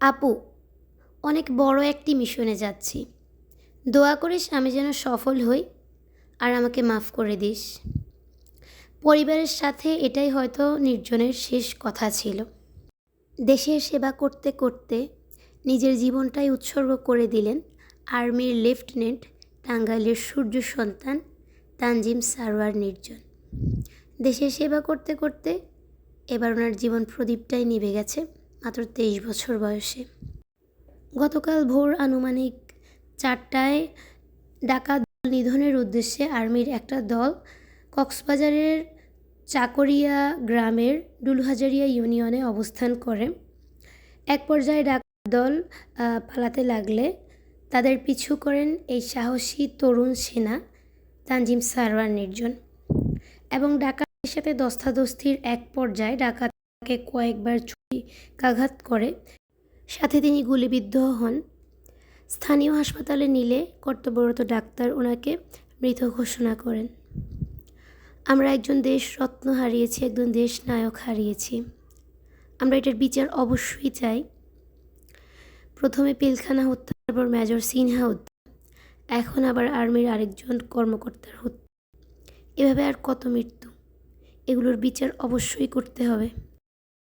আপু, অনেক বড় একটি মিশনে যাচ্ছি। দোয়া করিস আমি যেন সফল হই আর আমাকে মাফ করে দিস। পরিবারের সাথে এটাই হয়তো নির্জনের শেষ কথা ছিল। দেশের সেবা করতে করতে নিজের জীবনটাই উৎসর্গ করে দিলেন আর্মির লেফটেন্যান্ট টাঙ্গাইলের সূর্য সন্তান তানজিম সারোয়ার নির্জন। দেশের সেবা করতে করতে এবার ওনার জীবন প্রদীপটাই নিভে গেছে। মাত্র তেইশ বছর বয়সে। গতকাল ভোর আনুমানিক চারটায় ডাকাত দল নিধনের উদ্দেশ্যে আর্মির একটা দল কক্সবাজারের চাকরিয়া গ্রামের ডুলহাজারিয়া ইউনিয়নে অবস্থান করে। এক পর্যায়ে ডাকাত দল পালাতে লাগলে তাদের পিছু করেন এই সাহসী তরুণ সেনা, তানজিম সারওয়ার নির্জন। এবং ডাকাতের সাথে দস্তাদস্তির এক পর্যায়ে ডাকাতকে কয়েকবার ছুরিকাঘাত করে। সাথে তিনি গুলিবিদ্ধ হন। স্থানীয় হাসপাতালে নিলে কর্তব্যরত ডাক্তার ওনাকে মৃত ঘোষণা করেন। আমরা একজন দেশ রত্ন হারিয়েছি, একজন দেশ নায়ক হারিয়েছি। আমরা এটার বিচার অবশ্যই চাই। প্রথমে পিলখানা হত্যা, তারপর মেজর সিনহা হত্যা। এখন আবার আর্মির আরেকজন কর্মকর্তার হত্যা। এভাবে আর কত মৃত্যু? এগুলোর বিচার অবশ্যই করতে হবে।